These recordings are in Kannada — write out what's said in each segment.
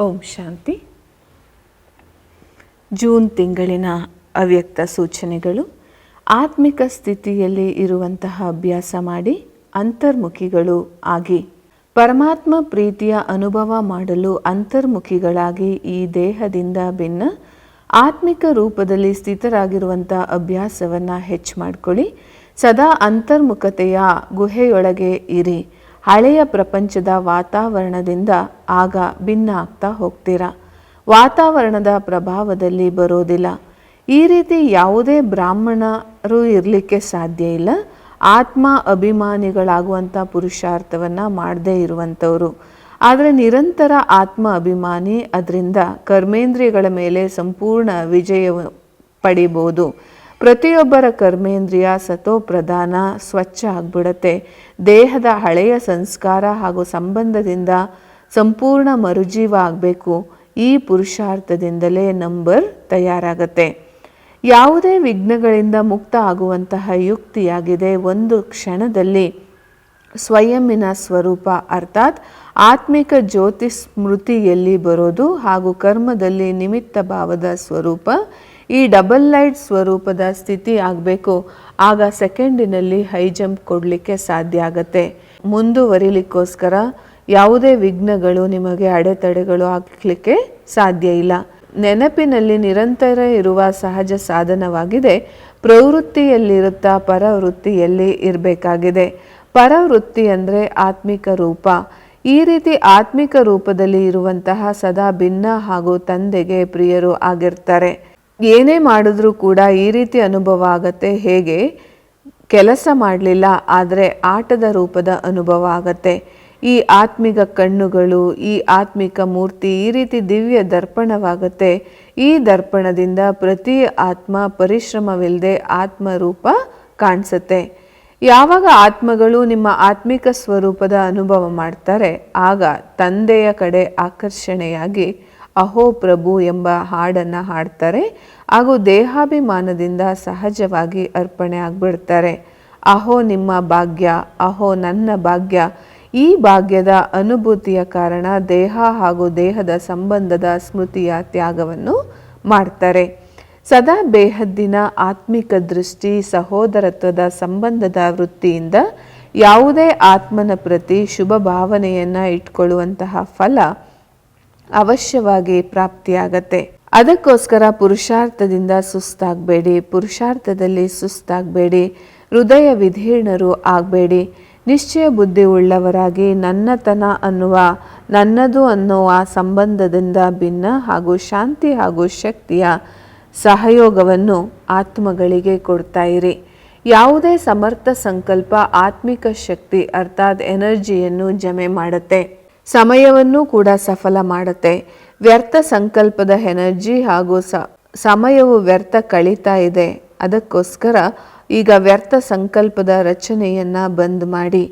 ಓಂ ಶಾಂತಿ. ಜೂನ್ ತಿಂಗಳಿನ ಅವ್ಯಕ್ತ ಸೂಚನೆಗಳು. ಆತ್ಮಿಕ ಸ್ಥಿತಿಯಲ್ಲಿ ಇರುವಂತಹ ಅಭ್ಯಾಸ ಮಾಡಿ ಅಂತರ್ಮುಖಿಗಳು ಆಗಿ ಪರಮಾತ್ಮ ಪ್ರೀತಿಯ ಅನುಭವ ಮಾಡಲು ಅಂತರ್ಮುಖಿಗಳಾಗಿ ಈ ದೇಹದಿಂದ ಭಿನ್ನ ಆತ್ಮಿಕ ರೂಪದಲ್ಲಿ ಸ್ಥಿತರಾಗಿರುವಂಥ ಅಭ್ಯಾಸವನ್ನು ಹೆಚ್ಚು ಮಾಡ್ಕೊಳ್ಳಿ. ಸದಾ ಅಂತರ್ಮುಖತೆಯ ಗುಹೆಯೊಳಗೆ ಇರಿ. ಹಳೆಯ ಪ್ರಪಂಚದ ವಾತಾವರಣದಿಂದ ಆಗ ಭಿನ್ನ ಆಗ್ತಾ ಹೋಗ್ತೀರಾ? ವಾತಾವರಣದ ಪ್ರಭಾವದಲ್ಲಿ ಬರೋದಿಲ್ಲ. ಈ ರೀತಿ ಯಾವುದೇ ಬ್ರಾಹ್ಮಣರು ಇರಲಿಕ್ಕೆ ಸಾಧ್ಯ ಇಲ್ಲ. ಆತ್ಮ ಅಭಿಮಾನಿಗಳಾಗುವಂಥ ಪುರುಷಾರ್ಥವನ್ನು ಮಾಡದೇ ಇರುವಂಥವರು. ಆದರೆ ನಿರಂತರ ಆತ್ಮ ಅಭಿಮಾನಿ ಅದರಿಂದ ಕರ್ಮೇಂದ್ರಿಯಗಳ ಮೇಲೆ ಸಂಪೂರ್ಣ ವಿಜಯ ಪಡಿಬೋದು. ಪ್ರತಿಯೊಬ್ಬರ ಕರ್ಮೇಂದ್ರಿಯ ಸತೋ ಪ್ರಧಾನ ಸ್ವಚ್ಛ ಆಗ್ಬಿಡತ್ತೆ. ದೇಹದ ಹಳೆಯ ಸಂಸ್ಕಾರ ಹಾಗೂ ಸಂಬಂಧದಿಂದ ಸಂಪೂರ್ಣ ಮರುಜೀವ ಆಗಬೇಕು ಈ ಪುರುಷಾರ್ಥದಿಂದಲೇ ನಂಬರ್ ತಯಾರಾಗತ್ತೆ. ಯಾವುದೇ ವಿಘ್ನಗಳಿಂದ ಮುಕ್ತ ಆಗುವಂತಹ ಯುಕ್ತಿಯಾಗಿದೆ. ಒಂದು ಕ್ಷಣದಲ್ಲಿ ಸ್ವಯಂನ ಸ್ವರೂಪ, ಅರ್ಥಾತ್ ಆತ್ಮಿಕ ಜ್ಯೋತಿ ಸ್ಮೃತಿಯಲ್ಲಿ ಬರೋದು ಹಾಗೂ ಕರ್ಮದಲ್ಲಿ ನಿಮಿತ್ತ ಭಾವದ ಸ್ವರೂಪ ಈ ಡಬಲ್ ಲೈಟ್ ಸ್ವರೂಪದ ಸ್ಥಿತಿ ಆಗಬೇಕು. ಆಗ ಸೆಕೆಂಡಿನಲ್ಲಿ ಹೈ ಜಂಪ್ ಕೊಡಲಿಕ್ಕೆ ಸಾಧ್ಯ ಆಗತ್ತೆ. ಮುಂದುವರಿಲಿಕ್ಕೋಸ್ಕರ ಯಾವುದೇ ವಿಘ್ನಗಳು ನಿಮಗೆ ಅಡೆತಡೆಗಳು ಆಗಲಿಕ್ಕೆ ಸಾಧ್ಯ ಇಲ್ಲ. ನೆನಪಿನಲ್ಲಿ ನಿರಂತರ ಇರುವ ಸಹಜ ಸಾಧನವಾಗಿದೆ. ಪ್ರವೃತ್ತಿಯಲ್ಲಿರುತ್ತಾ ಪರವೃತ್ತಿಯಲ್ಲಿ ಇರಬೇಕಾಗಿದೆ. ಪರವೃತ್ತಿ ಅಂದರೆ ಆತ್ಮಿಕ ರೂಪ. ಈ ರೀತಿ ಆತ್ಮಿಕ ರೂಪದಲ್ಲಿ ಇರುವಂತಹ ಸದಾ ಭಿನ್ನ ಹಾಗೂ ತಂದೆಗೆ ಪ್ರಿಯರು ಆಗಿರ್ತಾರೆ. ಏನೇ ಮಾಡಿದ್ರೂ ಕೂಡ ಈ ರೀತಿ ಅನುಭವ ಆಗತ್ತೆ. ಹೇಗೆ? ಕೆಲಸ ಮಾಡಲಿಲ್ಲ, ಆದರೆ ಆಟದ ರೂಪದ ಅನುಭವ ಆಗತ್ತೆ. ಈ ಆತ್ಮಿಕ ಕಣ್ಣುಗಳು, ಈ ಆತ್ಮಿಕ ಮೂರ್ತಿ, ಈ ರೀತಿ ದಿವ್ಯ ದರ್ಪಣವಾಗತ್ತೆ. ಈ ದರ್ಪಣದಿಂದ ಪ್ರತಿ ಆತ್ಮ ಪರಿಶ್ರಮವಿಲ್ಲದೆ ಆತ್ಮರೂಪ ಕಾಣಿಸುತ್ತೆ. ಯಾವಾಗ ಆತ್ಮಗಳು ನಿಮ್ಮ ಆತ್ಮಿಕ ಸ್ವರೂಪದ ಅನುಭವ ಮಾಡ್ತಾರೆ, ಆಗ ತಂದೆಯ ಕಡೆ ಆಕರ್ಷಣೆಯಾಗಿ ಅಹೋ ಪ್ರಭು ಎಂಬ ಹಾಡನ್ನು ಹಾಡ್ತಾರೆ. ಹಾಗೂ ದೇಹಾಭಿಮಾನದಿಂದ ಸಹಜವಾಗಿ ಅರ್ಪಣೆ ಆಗ್ಬಿಡ್ತಾರೆ. ಅಹೋ ನಿಮ್ಮ ಭಾಗ್ಯ, ಅಹೋ ನನ್ನ ಭಾಗ್ಯ. ಈ ಭಾಗ್ಯದ ಅನುಭೂತಿಯ ಕಾರಣ ದೇಹ ಹಾಗೂ ದೇಹದ ಸಂಬಂಧದ ಸ್ಮೃತಿಯ ತ್ಯಾಗವನ್ನು ಮಾಡ್ತಾರೆ. ಸದಾ ಬೇಹದ್ದಿನ ಆತ್ಮಿಕ ದೃಷ್ಟಿ ಸಹೋದರತ್ವದ ಸಂಬಂಧದ ವೃತ್ತಿಯಿಂದ ಯಾವುದೇ ಆತ್ಮನ ಪ್ರತಿ ಶುಭ ಭಾವನೆಯನ್ನು ಇಟ್ಕೊಳ್ಳುವಂತಹ ಫಲ ಅವಶ್ಯವಾಗಿ ಪ್ರಾಪ್ತಿಯಾಗತ್ತೆ. ಅದಕ್ಕೋಸ್ಕರ ಪುರುಷಾರ್ಥದಿಂದ ಸುಸ್ತಾಗಬೇಡಿ, ಪುರುಷಾರ್ಥದಲ್ಲಿ ಸುಸ್ತಾಗಬೇಡಿ, ಹೃದಯ ವಿಧೀರ್ಣರು ಆಗಬೇಡಿ, ನಿಶ್ಚಯ ಬುದ್ಧಿ ಉಳ್ಳವರಾಗಿ ನನ್ನತನ ಅನ್ನುವ, ನನ್ನದು ಅನ್ನುವ ಸಂಬಂಧದಿಂದ ಭಿನ್ನ ಹಾಗೂ ಶಾಂತಿ ಹಾಗೂ ಶಕ್ತಿಯ ಸಹಯೋಗವನ್ನು ಆತ್ಮಗಳಿಗೆ ಕೊಡ್ತಾ ಇರಿ. ಯಾವುದೇ ಸಮರ್ಥ ಸಂಕಲ್ಪ ಆತ್ಮಿಕ ಶಕ್ತಿ ಅರ್ಥಾತ್ ಎನರ್ಜಿಯನ್ನು ಜಮೆ ಮಾಡುತ್ತೆ. ಸಮಯವನ್ನು ಕೂಡ ಸಫಲ ಮಾಡುತ್ತೆ. ವ್ಯರ್ಥ ಸಂಕಲ್ಪದ ಎನರ್ಜಿ ಹಾಗೂ ಸ, ಸಮಯವು ವ್ಯರ್ಥ ಕಳೀತಾ ಇದೆ. ಅದಕ್ಕೋಸ್ಕರ ಈಗ ವ್ಯರ್ಥ ಸಂಕಲ್ಪದ ರಚನೆಯನ್ನು ಬಂದ್ ಮಾಡಿ.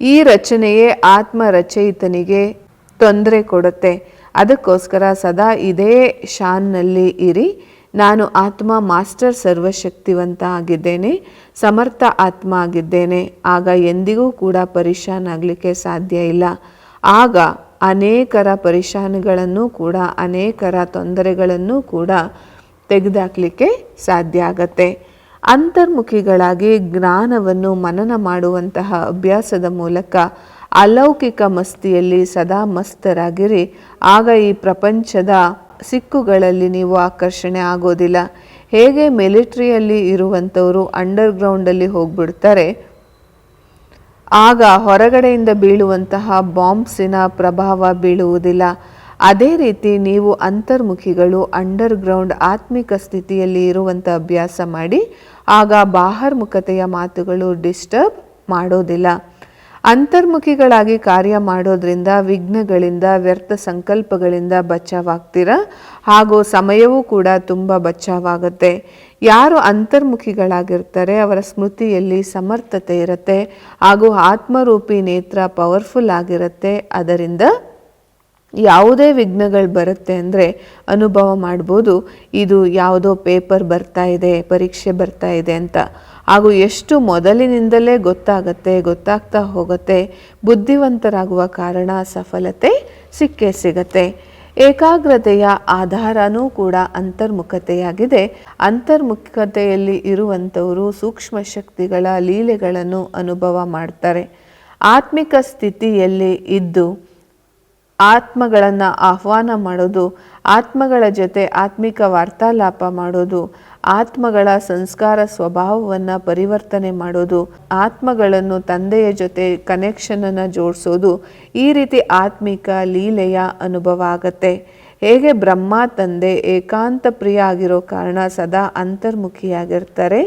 ಈ ರಚನೆಯೇ ಆತ್ಮ ರಚಯಿತನಿಗೆ ತೊಂದರೆ ಕೊಡುತ್ತೆ. ಅದಕ್ಕೋಸ್ಕರ ಸದಾ ಇದೇ ಶಾನ್ನಲ್ಲಿ ಇರಿ. ನಾನು ಆತ್ಮ ಮಾಸ್ಟರ್ ಸರ್ವಶಕ್ತಿವಂತ ಆಗಿದ್ದೇನೆ. ಸಮರ್ಥ ಆತ್ಮ ಆಗಿದ್ದೇನೆ. ಆಗ ಎಂದಿಗೂ ಕೂಡ ಪರಿಶಾನ್ ಆಗಲಿಕ್ಕೆ ಸಾಧ್ಯ ಇಲ್ಲ. ಆಗ ಅನೇಕರ ಪರಿಶಾನಿಗಳನ್ನು ಕೂಡ, ಅನೇಕರ ತೊಂದರೆಗಳನ್ನು ಕೂಡ ತೆಗೆದುಹಾಕಲಿಕ್ಕೆ ಸಾಧ್ಯ ಆಗತ್ತೆ. ಅಂತರ್ಮುಖಿಗಳಾಗಿ ಜ್ಞಾನವನ್ನು ಮನನ ಮಾಡುವಂತಹ ಅಭ್ಯಾಸದ ಮೂಲಕ ಅಲೌಕಿಕ ಮಸ್ತಿಯಲ್ಲಿ ಸದಾ ಮಸ್ತರಾಗಿರಿ. ಆಗ ಈ ಪ್ರಪಂಚದ ಸಿಕ್ಕುಗಳಲ್ಲಿ ನೀವು ಆಕರ್ಷಣೆ ಆಗೋದಿಲ್ಲ. ಹೇಗೆ ಮಿಲಿಟ್ರಿಯಲ್ಲಿ ಇರುವಂಥವರು ಅಂಡರ್ಗ್ರೌಂಡಲ್ಲಿ ಹೋಗ್ಬಿಡ್ತಾರೆ ಆಗ ಹೊರಗಡೆಯಿಂದ ಬೀಳುವಂತಹ ಬಾಂಬ್ಸಿನ ಪ್ರಭಾವ ಬೀಳುವುದಿಲ್ಲ. ಅದೇ ರೀತಿ ನೀವು ಅಂತರ್ಮುಖಿಗಳು, ಅಂಡರ್ಗ್ರೌಂಡ್ ಆತ್ಮಿಕ ಸ್ಥಿತಿಯಲ್ಲಿ ಇರುವಂಥ ಅಭ್ಯಾಸ ಮಾಡಿ, ಆಗ ಬಾಹರ್ಮುಖತೆಯ ಮಾತುಗಳು ಡಿಸ್ಟರ್ಬ್ ಮಾಡೋದಿಲ್ಲ. ಅಂತರ್ಮುಖಿಗಳಾಗಿ ಕಾರ್ಯ ಮಾಡೋದ್ರಿಂದ, ವಿಘ್ನಗಳಿಂದ, ವ್ಯರ್ಥ ಸಂಕಲ್ಪಗಳಿಂದ ಬಚಾವಾಗ್ತೀರ? ಹಾಗೂ ಸಮಯವೂ ಕೂಡ ತುಂಬ ಬಚಾವಾಗುತ್ತೆ. ಯಾರು ಅಂತರ್ಮುಖಿಗಳಾಗಿರ್ತಾರೆ, ಅವರ ಸ್ಮೃತಿಯಲ್ಲಿ ಸಮರ್ಥತೆ ಇರುತ್ತೆ ಹಾಗೂ ಆತ್ಮರೂಪಿ ನೇತ್ರ ಪವರ್ಫುಲ್ ಆಗಿರುತ್ತೆ. ಅದರಿಂದ ಯಾವುದೇ ವಿಘ್ನಗಳು ಬರುತ್ತೆ ಅಂದರೆ ಅನುಭವ ಮಾಡ್ಬೋದು. ಇದು ಯಾವುದೋ ಪೇಪರ್ ಬರ್ತಾ ಇದೆ, ಪರೀಕ್ಷೆ ಬರ್ತಾ ಇದೆ ಅಂತ. ಹಾಗೂ ಎಷ್ಟು ಮೊದಲಿನಿಂದಲೇ ಗೊತ್ತಾಗತ್ತೆ, ಗೊತ್ತಾಗ್ತಾ ಹೋಗುತ್ತೆ, ಬುದ್ಧಿವಂತರಾಗುವ ಕಾರಣ ಸಫಲತೆ ಸಿಕ್ಕೇ ಸಿಗತ್ತೆ. ಏಕಾಗ್ರತೆಯ ಆಧಾರನೂ ಕೂಡ ಅಂತರ್ಮುಖತೆಯಾಗಿದೆ. ಅಂತರ್ಮುಖತೆಯಲ್ಲಿ ಇರುವಂಥವರು ಸೂಕ್ಷ್ಮ ಶಕ್ತಿಗಳ ಲೀಲೆಗಳನ್ನು ಅನುಭವ ಮಾಡ್ತಾರೆ. ಆತ್ಮಿಕ ಸ್ಥಿತಿಯಲ್ಲಿ ಇದ್ದು ಆತ್ಮಗಳನ್ನು ಆಹ್ವಾನ ಮಾಡೋದು, ಆತ್ಮಗಳ ಜೊತೆ ಆತ್ಮಿಕ ವಾರ್ತಾಲಾಪ ಮಾಡೋದು, ಆತ್ಮಗಳ ಸಂಸ್ಕಾರ ಸ್ವಭಾವವನ್ನು ಪರಿವರ್ತನೆ ಮಾಡೋದು, ಆತ್ಮಗಳನ್ನು ತಂದೆಯ ಜೊತೆ ಕನೆಕ್ಷನನ್ನು ಜೋಡಿಸೋದು, ಈ ರೀತಿ ಆತ್ಮಿಕ ಲೀಲೆಯ ಅನುಭವ ಆಗತ್ತೆ. ಹೇಗೆ ಬ್ರಹ್ಮ ತಂದೆ ಏಕಾಂತ ಪ್ರಿಯ ಆಗಿರೋ ಕಾರಣ ಸದಾ ಅಂತರ್ಮುಖಿಯಾಗಿರ್ತಾರೆ.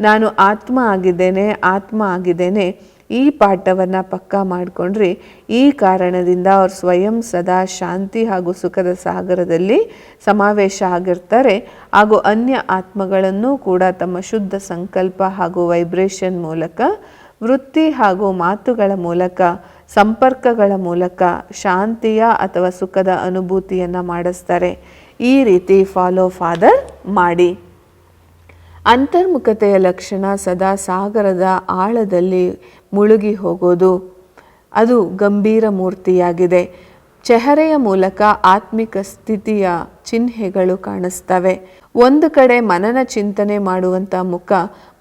ನಾನು ಆತ್ಮ ಆಗಿದ್ದೇನೆ ಆತ್ಮ ಆಗಿದ್ದೇನೆ. ಈ ಪಾಠವನ್ನು ಪಕ್ಕಾ ಮಾಡಿಕೊಂಡ್ರಿ ಈ ಕಾರಣದಿಂದ ಅವರು ಸ್ವಯಂ ಸದಾ ಶಾಂತಿ ಹಾಗೂ ಸುಖದ ಸಾಗರದಲ್ಲಿ ಸಮಾವೇಶ ಆಗಿರ್ತಾರೆ. ಹಾಗೂ ಅನ್ಯ ಆತ್ಮಗಳನ್ನು ಕೂಡ ತಮ್ಮ ಶುದ್ಧ ಸಂಕಲ್ಪ ಹಾಗೂ ವೈಬ್ರೇಷನ್ ಮೂಲಕ, ವೃತ್ತಿ ಹಾಗೂ ಮಾತುಗಳ ಮೂಲಕ, ಸಂಪರ್ಕಗಳ ಮೂಲಕ ಶಾಂತಿಯ ಅಥವಾ ಸುಖದ ಅನುಭೂತಿಯನ್ನು ಮಾಡಿಸ್ತಾರೆ. ಈ ರೀತಿ ಫಾಲೋ ಫಾದರ್ ಮಾಡಿ. ಅಂತರ್ಮುಖತೆಯ ಲಕ್ಷಣ ಸದಾ ಸಾಗರದ ಆಳದಲ್ಲಿ ಮುಳುಗಿ ಹೋಗೋದು. ಅದು ಗಂಭೀರ ಮೂರ್ತಿಯಾಗಿದೆ. ಚೆಹರೆಯ ಮೂಲಕ ಆತ್ಮಿಕ ಸ್ಥಿತಿಯ ಚಿಹ್ನೆಗಳು ಕಾಣಿಸ್ತವೆ. ಒಂದು ಕಡೆ ಮನನ ಚಿಂತನೆ ಮಾಡುವಂಥ ಮುಖ,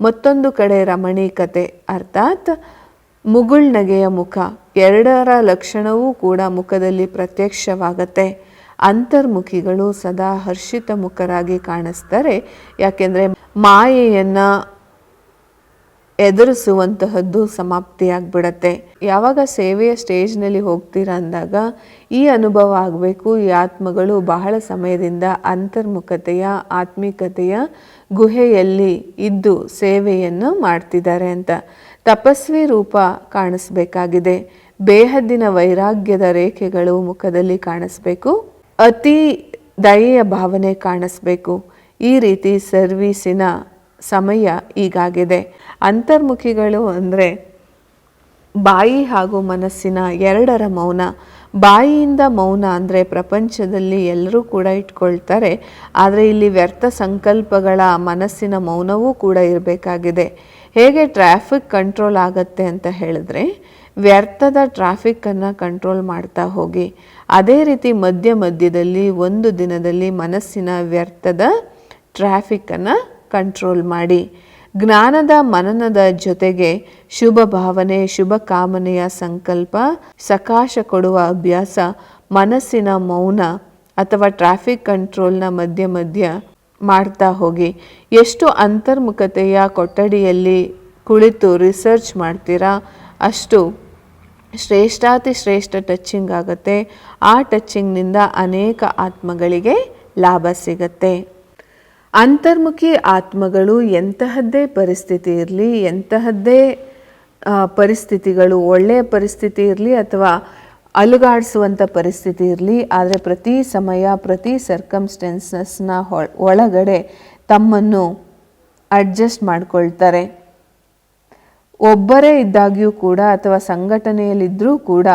ಮತ್ತೊಂದು ಕಡೆ ರಮಣೀಕತೆ. ಅರ್ಥಾತ್ ಮುಗುಳ್ನಗೆಯ ಮುಖ. ಎರಡರ ಲಕ್ಷಣವೂ ಕೂಡ ಮುಖದಲ್ಲಿ ಪ್ರತ್ಯಕ್ಷವಾಗತ್ತೆ. ಅಂತರ್ಮುಖಿಗಳು ಸದಾ ಹರ್ಷಿತ ಮುಖರಾಗಿ ಕಾಣಿಸ್ತಾರೆ. ಯಾಕೆಂದರೆ ಮಾಯೆಯನ್ನು ಎದುರಿಸುವಂತಹದ್ದು ಸಮಾಪ್ತಿಯಾಗ್ಬಿಡತ್ತೆ. ಯಾವಾಗ ಸೇವೆಯ ಸ್ಟೇಜ್ನಲ್ಲಿ ಹೋಗ್ತೀರಾ ಅಂದಾಗ ಈ ಅನುಭವ ಆಗಬೇಕು. ಈ ಆತ್ಮಗಳು ಬಹಳ ಸಮಯದಿಂದ ಅಂತರ್ಮುಖತೆಯ, ಆತ್ಮಿಕತೆಯ ಗುಹೆಯಲ್ಲಿ ಇದ್ದು ಸೇವೆಯನ್ನು ಮಾಡ್ತಿದ್ದಾರೆ ಅಂತ ತಪಸ್ವಿ ರೂಪ ಕಾಣಿಸ್ಬೇಕಾಗಿದೆ. ಬೇಹದ್ದಿನ ವೈರಾಗ್ಯದ ರೇಖೆಗಳು ಮುಖದಲ್ಲಿ ಕಾಣಿಸ್ಬೇಕು. ಅತಿ ದಯೆಯ ಭಾವನೆ ಕಾಣಿಸ್ಬೇಕು. ಈ ರೀತಿ ಸರ್ವೀಸಿನ ಸಮಯ ಈಗಾಗಿದೆ ಅಂತರ್ಮುಖಿಗಳು ಅಂದರೆ ಬಾಯಿ ಹಾಗೂ ಮನಸ್ಸಿನ ಎರಡರ ಮೌನ. ಬಾಯಿಯಿಂದ ಮೌನ ಅಂದರೆ ಪ್ರಪಂಚದಲ್ಲಿ ಎಲ್ಲರೂ ಕೂಡ ಇಟ್ಕೊಳ್ತಾರೆ. ಆದರೆ ಇಲ್ಲಿ ವ್ಯರ್ಥ ಸಂಕಲ್ಪಗಳ ಮನಸ್ಸಿನ ಮೌನವೂ ಕೂಡ ಇರಬೇಕಾಗಿದೆ. ಹೇಗೆ ಟ್ರಾಫಿಕ್ ಕಂಟ್ರೋಲ್ ಆಗತ್ತೆ ಅಂತ ಹೇಳಿದ್ರೆ, ವ್ಯರ್ಥದ ಟ್ರಾಫಿಕ್ಕನ್ನು ಕಂಟ್ರೋಲ್ ಮಾಡ್ತಾ ಹೋಗಿ. ಅದೇ ರೀತಿ ಮಧ್ಯ ಮಧ್ಯದಲ್ಲಿ ಒಂದು ದಿನದಲ್ಲಿ ಮನಸ್ಸಿನ ವ್ಯರ್ಥದ ಟ್ರಾಫಿಕ್ಕನ್ನು ಕಂಟ್ರೋಲ್ ಮಾಡಿ ಜ್ಞಾನದ ಮನನದ ಜೊತೆಗೆ ಶುಭ ಭಾವನೆ, ಶುಭ ಕಾಮನೆಯ ಸಂಕಲ್ಪ, ಸಕಾಶ ಕೊಡುವ ಅಭ್ಯಾಸ, ಮನಸ್ಸಿನ ಮೌನ ಅಥವಾ ಟ್ರಾಫಿಕ್ ಕಂಟ್ರೋಲ್ನ ಮಧ್ಯ ಮಧ್ಯ ಮಾಡ್ತಾ ಹೋಗಿ. ಎಷ್ಟು ಅಂತರ್ಮುಖತೆಯ ಕೊಠಡಿಯಲ್ಲಿ ಕುಳಿತು ರಿಸರ್ಚ್ ಮಾಡ್ತೀರಾ, ಅಷ್ಟು ಶ್ರೇಷ್ಠಾತಿ ಶ್ರೇಷ್ಠ ಟಚ್ಚಿಂಗ್ ಆಗುತ್ತೆ. ಆ ಟಚ್ಚಿಂಗ್ನಿಂದ ಅನೇಕ ಆತ್ಮಗಳಿಗೆ ಲಾಭ ಸಿಗತ್ತೆ. ಅಂತರ್ಮುಖಿ ಆತ್ಮಗಳು ಎಂತಹದ್ದೇ ಪರಿಸ್ಥಿತಿ ಇರಲಿ, ಎಂತಹದ್ದೇ ಪರಿಸ್ಥಿತಿಗಳು ಒಳ್ಳೆಯ ಪರಿಸ್ಥಿತಿ ಇರಲಿ ಅಥವಾ ಅಲುಗಾಡಿಸುವಂಥ ಪರಿಸ್ಥಿತಿ ಇರಲಿ, ಆದರೆ ಪ್ರತಿ ಸಮಯ, ಪ್ರತಿ ಸರ್ಕಮ್ಸ್ಟೆನ್ಸಸ್ನ ಒಳಗಡೆ ತಮ್ಮನ್ನು ಅಡ್ಜಸ್ಟ್ ಮಾಡ್ಕೊಳ್ತಾರೆ. ಒಬ್ಬರೇ ಇದ್ದಾಗ್ಯೂ ಕೂಡ ಅಥವಾ ಸಂಘಟನೆಯಲ್ಲಿದ್ದರೂ ಕೂಡ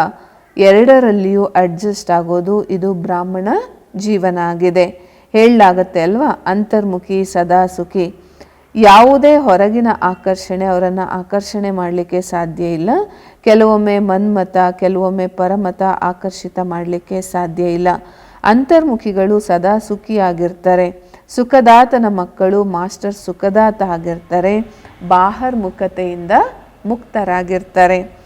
ಎರಡರಲ್ಲಿಯೂ ಅಡ್ಜಸ್ಟ್ ಆಗೋದು ಇದು ಬ್ರಾಹ್ಮಣ ಜೀವನ ಆಗಿದೆ. ಹೇಳಲಾಗತ್ತೆ ಅಲ್ವಾ? ಅಂತರ್ಮುಖಿ ಸದಾ ಸುಖಿ. ಯಾವುದೇ ಹೊರಗಿನ ಆಕರ್ಷಣೆ ಅವರನ್ನು ಆಕರ್ಷಣೆ ಮಾಡಲಿಕ್ಕೆ ಸಾಧ್ಯ ಇಲ್ಲ. ಕೆಲವೊಮ್ಮೆ ಮನ್ಮತ ಕೆಲವೊಮ್ಮೆ ಪರಮತ ಆಕರ್ಷಿತ ಮಾಡಲಿಕ್ಕೆ ಸಾಧ್ಯ ಇಲ್ಲ. ಅಂತರ್ಮುಖಿಗಳು ಸದಾ ಸುಖಿಯಾಗಿರ್ತಾರೆ. ಸುಖದಾತನ ಮಕ್ಕಳು ಮಾಸ್ಟರ್ ಸುಖದಾತ ಆಗಿರ್ತಾರೆ. ಬಾಹರ್ಮುಖತೆಯಿಂದ ಮುಕ್ತರಾಗಿರ್ತಾರೆ.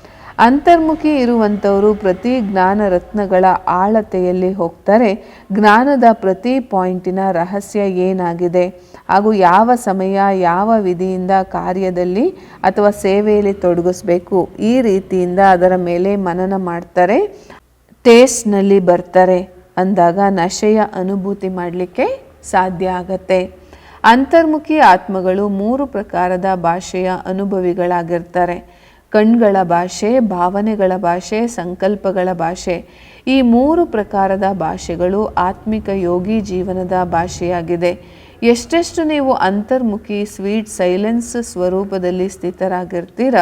ಅಂತರ್ಮುಖಿ ಇರುವಂಥವರು ಪ್ರತಿ ಜ್ಞಾನ ರತ್ನಗಳ ಆಳತೆಯಲ್ಲಿ ಹೋಗ್ತಾರೆ. ಜ್ಞಾನದ ಪ್ರತಿ ಪಾಯಿಂಟಿನ ರಹಸ್ಯ ಏನಾಗಿದೆ? ಹಾಗೂ ಯಾವ ಸಮಯ, ಯಾವ ವಿಧಿಯಿಂದ ಕಾರ್ಯದಲ್ಲಿ ಅಥವಾ ಸೇವೆಯಲ್ಲಿ ತೊಡಗಿಸ್ಬೇಕು? ಈ ರೀತಿಯಿಂದ ಅದರ ಮೇಲೆ ಮನನ ಮಾಡ್ತಾರೆ. ಟೇಸ್ಟ್ನಲ್ಲಿ ಬರ್ತಾರೆ. ಅಂದಾಗ ನಶೆಯ ಅನುಭೂತಿ ಮಾಡಲಿಕ್ಕೆ ಸಾಧ್ಯ ಆಗತ್ತೆ. ಅಂತರ್ಮುಖಿ ಆತ್ಮಗಳು ಮೂರು ಪ್ರಕಾರದ ಭಾಷೆಯ ಅನುಭವಿಗಳಾಗಿರ್ತಾರೆ. ಕಣ್ಗಳ ಭಾಷೆ, ಭಾವನೆಗಳ ಭಾಷೆ, ಸಂಕಲ್ಪಗಳ ಭಾಷೆ. ಈ ಮೂರು ಪ್ರಕಾರದ ಭಾಷೆಗಳು ಆತ್ಮಿಕ ಯೋಗಿ ಜೀವನದ ಭಾಷೆಯಾಗಿದೆ. ಎಷ್ಟೆಷ್ಟು ನೀವು ಅಂತರ್ಮುಖಿ, ಸ್ವೀಟ್, ಸೈಲೆನ್ಸ್ ಸ್ವರೂಪದಲ್ಲಿ ಸ್ಥಿತರಾಗಿರ್ತೀರ,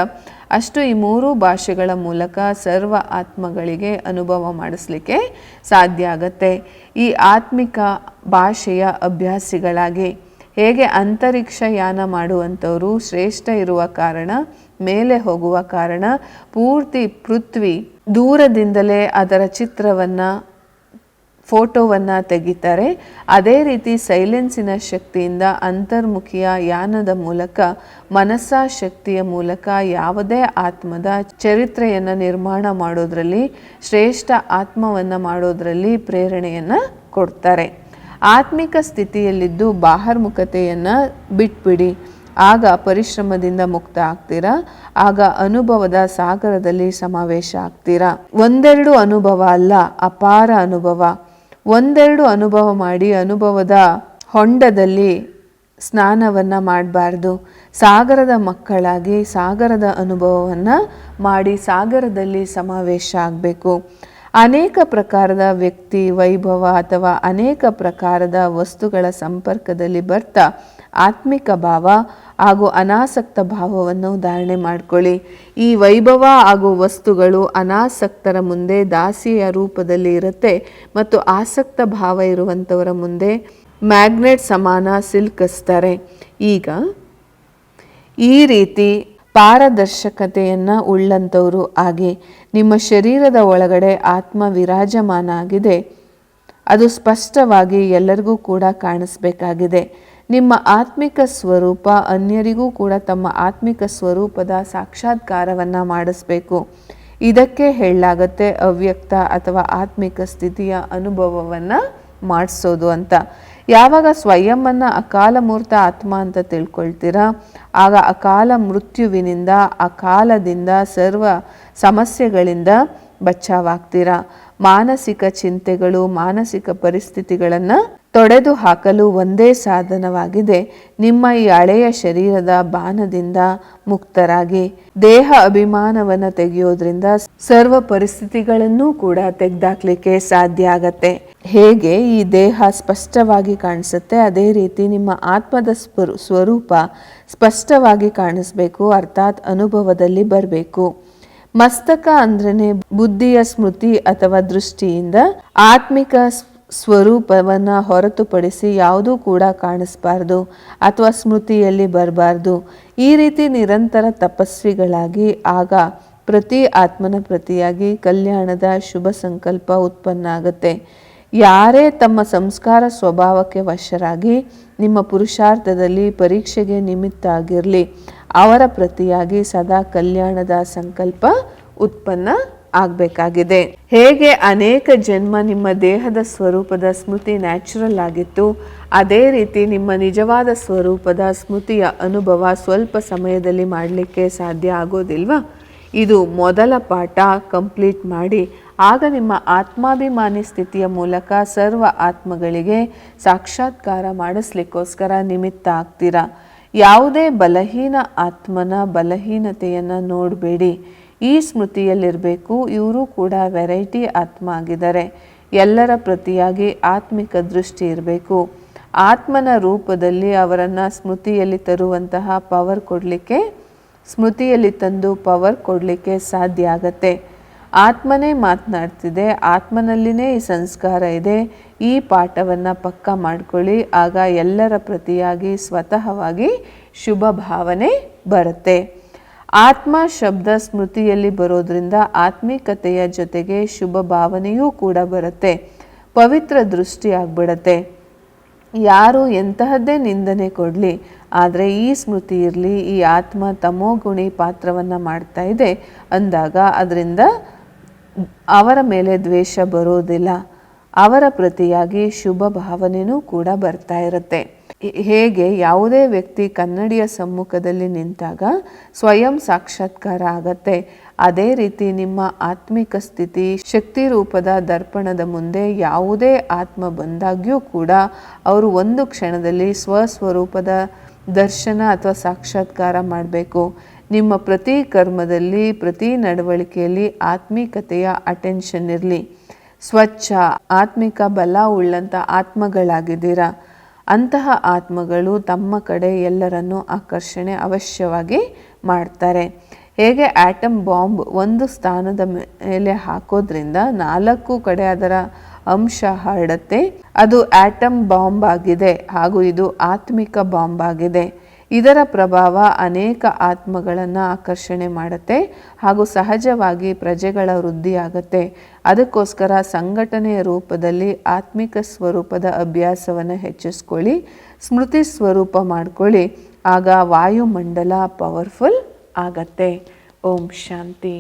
ಅಷ್ಟು ಈ ಮೂರು ಭಾಷೆಗಳ ಮೂಲಕ ಸರ್ವ ಆತ್ಮಗಳಿಗೆ ಅನುಭವ ಮಾಡಿಸ್ಲಿಕ್ಕೆ ಸಾಧ್ಯ ಆಗತ್ತೆ. ಈ ಆತ್ಮಿಕ ಭಾಷೆಯ ಅಭ್ಯಾಸಿಗಳಾಗಿ ಹೇಗೆ ಅಂತರಿಕ್ಷ ಯಾನ ಮಾಡುವಂಥವರು ಶ್ರೇಷ್ಠ ಇರುವ ಕಾರಣ ಮೇಲೆ ಹೋಗುವ ಕಾರಣ ಪೂರ್ತಿ ಪೃಥ್ವಿ ದೂರದಿಂದಲೇ ಅದರ ಚಿತ್ರವನ್ನು, ಫೋಟೋವನ್ನು ತೆಗಿತಾರೆ. ಅದೇ ರೀತಿ ಸೈಲೆನ್ಸಿನ ಶಕ್ತಿಯಿಂದ ಅಂತರ್ಮುಖಿಯ ಯಾನದ ಮೂಲಕ, ಮನಸ್ಸಾ ಶಕ್ತಿಯ ಮೂಲಕ ಯಾವುದೇ ಆತ್ಮದ ಚರಿತ್ರೆಯನ್ನು ನಿರ್ಮಾಣ ಮಾಡೋದ್ರಲ್ಲಿ, ಶ್ರೇಷ್ಠ ಆತ್ಮವನ್ನು ಮಾಡೋದ್ರಲ್ಲಿ ಪ್ರೇರಣೆಯನ್ನು ಕೊಡ್ತಾರೆ. ಆತ್ಮಿಕ ಸ್ಥಿತಿಯಲ್ಲಿದ್ದು ಬಾಹರ್ಮುಖತೆಯನ್ನು ಬಿಟ್ಬಿಡಿ. ಆಗ ಪರಿಶ್ರಮದಿಂದ ಮುಕ್ತ ಆಗ್ತೀರಾ? ಆಗ ಅನುಭವದ ಸಾಗರದಲ್ಲಿ ಸಮಾವೇಶ ಆಗ್ತೀರಾ? ಒಂದೆರಡು ಅನುಭವ ಅಲ್ಲ, ಅಪಾರ ಅನುಭವ. ಒಂದೆರಡು ಅನುಭವ ಮಾಡಿ ಅನುಭವದ ಹೊಂಡದಲ್ಲಿ ಸ್ನಾನವನ್ನು ಮಾಡಬಾರ್ದು. ಸಾಗರದ ಮಕ್ಕಳಾಗಿ ಸಾಗರದ ಅನುಭವವನ್ನು ಮಾಡಿ ಸಾಗರದಲ್ಲಿ ಸಮಾವೇಶ ಆಗಬೇಕು. ಅನೇಕ ಪ್ರಕಾರದ ವ್ಯಕ್ತಿ, ವೈಭವ ಅಥವಾ ಅನೇಕ ಪ್ರಕಾರದ ವಸ್ತುಗಳ ಸಂಪರ್ಕದಲ್ಲಿ ಬರ್ತಾ ಆತ್ಮಿಕ ಭಾವ ಹಾಗೂ ಅನಾಸಕ್ತ ಭಾವವನ್ನು ಧಾರಣೆ ಮಾಡಿಕೊಳ್ಳಿ. ಈ ವೈಭವ ಹಾಗೂ ವಸ್ತುಗಳು ಅನಾಸಕ್ತರ ಮುಂದೆ ದಾಸಿಯ ರೂಪದಲ್ಲಿ ಇರುತ್ತೆ ಮತ್ತು ಆಸಕ್ತ ಭಾವ ಇರುವಂಥವರ ಮುಂದೆ ಮ್ಯಾಗ್ನೆಟ್ ಸಮಾನ ಸಿಲ್ಕಿಸ್ತಾರೆ. ಈಗ ಈ ರೀತಿ ಪಾರದರ್ಶಕತೆಯನ್ನು ಉಳ್ಳಂಥವರು ಆಗಿ ನಿಮ್ಮ ಶರೀರದ ಒಳಗಡೆ ಆತ್ಮ ವಿರಾಜಮಾನ ಆಗಿದೆ. ಅದು ಸ್ಪಷ್ಟವಾಗಿ ಎಲ್ಲರಿಗೂ ಕೂಡ ಕಾಣಿಸ್ಬೇಕಾಗಿದೆ. ನಿಮ್ಮ ಆತ್ಮಿಕ ಸ್ವರೂಪ ಅನ್ಯರಿಗೂ ಕೂಡ ತಮ್ಮ ಆತ್ಮಿಕ ಸ್ವರೂಪದ ಸಾಕ್ಷಾತ್ಕಾರವನ್ನು ಮಾಡಿಸ್ಬೇಕು. ಇದಕ್ಕೆ ಹೇಳಲಾಗತ್ತೆ ಅವ್ಯಕ್ತ ಅಥವಾ ಆತ್ಮಿಕ ಸ್ಥಿತಿಯ ಅನುಭವವನ್ನು ಮಾಡಿಸೋದು ಅಂತ. ಯಾವಾಗ ಸ್ವಯಂವನ್ನು ಅಕಾಲ ಮೂರ್ತ ಆತ್ಮ ಅಂತ ತಿಳ್ಕೊಳ್ತೀರಾ? ಆಗ ಅಕಾಲ ಮೃತ್ಯುವಿನಿಂದ, ಅಕಾಲದಿಂದ ಸರ್ವ ಸಮಸ್ಯೆಗಳಿಂದ ಬಚ್ಚಾವಾಗ್ತೀರಾ? ಮಾನಸಿಕ ಚಿಂತೆಗಳು, ಮಾನಸಿಕ ಪರಿಸ್ಥಿತಿಗಳನ್ನು ತೊಡೆದು ಹಾಕಲು ಒಂದೇ ಸಾಧನವಾಗಿದೆ. ನಿಮ್ಮ ಈ ಹಳೆಯ ಶರೀರದ ಬಾನದಿಂದ ಮುಕ್ತರಾಗಿ. ದೇಹ ಅಭಿಮಾನವನ್ನು ತೆಗೆಯೋದ್ರಿಂದ ಸರ್ವ ಪರಿಸ್ಥಿತಿಗಳನ್ನೂ ಕೂಡ ತೆಗೆದಾಕ್ಲಿಕ್ಕೆ ಸಾಧ್ಯ ಆಗತ್ತೆ. ಹೇಗೆ ಈ ದೇಹ ಸ್ಪಷ್ಟವಾಗಿ ಕಾಣಿಸುತ್ತೆ, ಅದೇ ರೀತಿ ನಿಮ್ಮ ಆತ್ಮದ ಸ್ವರೂ ಸ್ವರೂಪ ಸ್ಪಷ್ಟವಾಗಿ ಕಾಣಿಸ್ಬೇಕು, ಅರ್ಥಾತ್ ಅನುಭವದಲ್ಲಿ ಬರಬೇಕು. ಮಸ್ತಕ ಅಂದ್ರೆ ಬುದ್ಧಿಯ ಸ್ಮೃತಿ ಅಥವಾ ದೃಷ್ಟಿಯಿಂದ ಆತ್ಮಿಕ ಸ್ವರೂಪವನ್ನು ಹೊರತುಪಡಿಸಿ ಯಾವುದೂ ಕೂಡ ಕಾಣಿಸ್ಬಾರ್ದು ಅಥವಾ ಸ್ಮೃತಿಯಲ್ಲಿ ಬರಬಾರ್ದು. ಈ ರೀತಿ ನಿರಂತರ ತಪಸ್ವಿಗಳಾಗಿ ಆಗ ಪ್ರತಿ ಆತ್ಮನ ಪ್ರತಿಯಾಗಿ ಕಲ್ಯಾಣದ ಶುಭ ಸಂಕಲ್ಪ ಉತ್ಪನ್ನ ಆಗುತ್ತೆ. ಯಾರೇ ತಮ್ಮ ಸಂಸ್ಕಾರ ಸ್ವಭಾವಕ್ಕೆ ವಶರಾಗಿ ನಿಮ್ಮ ಪುರುಷಾರ್ಥದಲ್ಲಿ ಪರೀಕ್ಷೆಗೆ ನಿಮಿತ್ತ ಆಗಿರಲಿ, ಅವರ ಪ್ರತಿಯಾಗಿ ಸದಾ ಕಲ್ಯಾಣದ ಸಂಕಲ್ಪ ಉತ್ಪನ್ನ ಆಗಬೇಕಾಗಿದೆ. ಹೇಗೆ ಅನೇಕ ಜನ್ಮ ನಿಮ್ಮ ದೇಹದ ಸ್ವರೂಪದ ಸ್ಮೃತಿ ನ್ಯಾಚುರಲ್ ಆಗಿತ್ತು, ಅದೇ ರೀತಿ ನಿಮ್ಮ ನಿಜವಾದ ಸ್ವರೂಪದ ಸ್ಮೃತಿಯ ಅನುಭವ ಸ್ವಲ್ಪ ಸಮಯದಲ್ಲಿ ಮಾಡಲಿಕ್ಕೆ ಸಾಧ್ಯ ಆಗೋದಿಲ್ವಾ? ಇದು ಮೊದಲ ಪಾಠ ಕಂಪ್ಲೀಟ್ ಮಾಡಿ, ಆಗ ನಿಮ್ಮ ಆತ್ಮಾಭಿಮಾನಿ ಸ್ಥಿತಿಯ ಮೂಲಕ ಸರ್ವ ಆತ್ಮಗಳಿಗೆ ಸಾಕ್ಷಾತ್ಕಾರ ಮಾಡಿಸ್ಲಿಕ್ಕೋಸ್ಕರ ನಿಮಿತ್ತ ಆಗ್ತೀರಾ? ಯಾವುದೇ ಬಲಹೀನ ಆತ್ಮನ ಬಲಹೀನತೆಯನ್ನು ನೋಡಬೇಡಿ. ಈ ಸ್ಮೃತಿಯಲ್ಲಿರಬೇಕು, ಇವರು ಕೂಡ ವೆರೈಟಿ ಆತ್ಮ ಆಗಿದ್ದಾರೆ ಎಲ್ಲರ ಪ್ರತಿಯಾಗಿ ಆತ್ಮಿಕ ದೃಷ್ಟಿ ಇರಬೇಕು. ಆತ್ಮನ ರೂಪದಲ್ಲಿ ಅವರನ್ನು ಸ್ಮೃತಿಯಲ್ಲಿ ತರುವಂತಹ ಪವರ್ ಕೊಡಲಿಕ್ಕೆ, ಸ್ಮೃತಿಯಲ್ಲಿ ತಂದು ಪವರ್ ಕೊಡಲಿಕ್ಕೆ ಸಾಧ್ಯ ಆಗತ್ತೆ. ಆತ್ಮನೇ ಮಾತನಾಡ್ತಿದೆ, ಆತ್ಮನಲ್ಲಿನೇ ಈ ಸಂಸ್ಕಾರ ಇದೆ, ಈ ಪಾಠವನ್ನು ಪಕ್ಕ ಮಾಡಿಕೊಳ್ಳಿ, ಆಗ ಎಲ್ಲರ ಪ್ರತಿಯಾಗಿ ಸ್ವತಃವಾಗಿ ಶುಭ ಭಾವನೆ ಬರುತ್ತೆ. ಆತ್ಮ ಶಬ್ದ ಸ್ಮೃತಿಯಲ್ಲಿ ಬರೋದ್ರಿಂದ ಆತ್ಮಿಕತೆಯ ಜೊತೆಗೆ ಶುಭ ಭಾವನೆಯೂ ಕೂಡ ಬರುತ್ತೆ. ಪವಿತ್ರ ದೃಷ್ಟಿ ಆಗ್ಬಿಡತ್ತೆ. ಯಾರು ಎಂತಹದ್ದೇ ನಿಂದನೆ ಕೊಡಲಿ, ಆದರೆ ಈ ಸ್ಮೃತಿ ಇರಲಿ, ಈ ಆತ್ಮ ತಮೋಗುಣಿ ಪಾತ್ರವನ್ನು ಮಾಡ್ತಾ ಇದೆ ಅಂದಾಗ ಅದರಿಂದ ಅವರ ಮೇಲೆ ದ್ವೇಷ ಬರೋದಿಲ್ಲ. ಅವರ ಪ್ರತಿಯಾಗಿ ಶುಭ ಭಾವನೆಯೂ ಕೂಡ ಬರ್ತಾ ಇರುತ್ತೆ. ಹೇಗೆ ಯಾವುದೇ ವ್ಯಕ್ತಿ ಕನ್ನಡಿಯ ಸಮ್ಮುಖದಲ್ಲಿ ನಿಂತಾಗ ಸ್ವಯಂ ಸಾಕ್ಷಾತ್ಕಾರ ಆಗತ್ತೆ ಅದೇ ರೀತಿ ನಿಮ್ಮ ಆತ್ಮಿಕ ಸ್ಥಿತಿ, ಶಕ್ತಿ ರೂಪದ ದರ್ಪಣದ ಮುಂದೆ ಯಾವುದೇ ಆತ್ಮ ಬಂದಾಗ್ಯೂ ಕೂಡ ಅವರು ಒಂದು ಕ್ಷಣದಲ್ಲಿ ಸ್ವಸ್ವರೂಪದ ದರ್ಶನ ಅಥವಾ ಸಾಕ್ಷಾತ್ಕಾರ ಮಾಡಬೇಕು. ನಿಮ್ಮ ಪ್ರತಿ ಕರ್ಮದಲ್ಲಿ, ಪ್ರತಿ ನಡವಳಿಕೆಯಲ್ಲಿ ಆತ್ಮಿಕತೆಯ ಅಟೆನ್ಷನ್ ಇರಲಿ. ಸ್ವಚ್ಛ, ಆತ್ಮಿಕ, ಬಲ ಉಳ್ಳಂಥ ಆತ್ಮಗಳಾಗಿದ್ದೀರಾ? ಅಂತಹ ಆತ್ಮಗಳು ತಮ್ಮ ಕಡೆ ಎಲ್ಲರನ್ನೂ ಆಕರ್ಷಣೆ ಅವಶ್ಯವಾಗಿ ಮಾಡ್ತಾರೆ. ಹೇಗೆ ಆಟಮ್ ಬಾಂಬ್ ಒಂದು ಸ್ಥಾನದ ಮೇಲೆ ಹಾಕೋದ್ರಿಂದ ನಾಲ್ಕು ಕಡೆ ಅದರ ಅಂಶ ಹರಡತ್ತೆ. ಅದು ಆಟಮ್ ಬಾಂಬ್ ಆಗಿದೆ ಹಾಗೂ ಇದು ಆತ್ಮಿಕ ಬಾಂಬ್ ಆಗಿದೆ. ಇದರ ಪ್ರಭಾವ ಅನೇಕ ಆತ್ಮಗಳನ್ನು ಆಕರ್ಷಣೆ ಮಾಡುತ್ತೆ ಹಾಗೂ ಸಹಜವಾಗಿ ಪ್ರಜೆಗಳ ವೃದ್ಧಿಯಾಗತ್ತೆ. ಅದಕ್ಕೋಸ್ಕರ ಸಂಘಟನೆಯ ರೂಪದಲ್ಲಿ ಆತ್ಮಿಕ ಸ್ವರೂಪದ ಅಭ್ಯಾಸವನ್ನು ಹೆಚ್ಚಿಸ್ಕೊಳ್ಳಿ, ಸ್ಮೃತಿ ಸ್ವರೂಪ ಮಾಡ್ಕೊಳ್ಳಿ, ಆಗ ವಾಯುಮಂಡಲ ಪವರ್ಫುಲ್ ಆಗತ್ತೆ. ಓಂ ಶಾಂತಿ.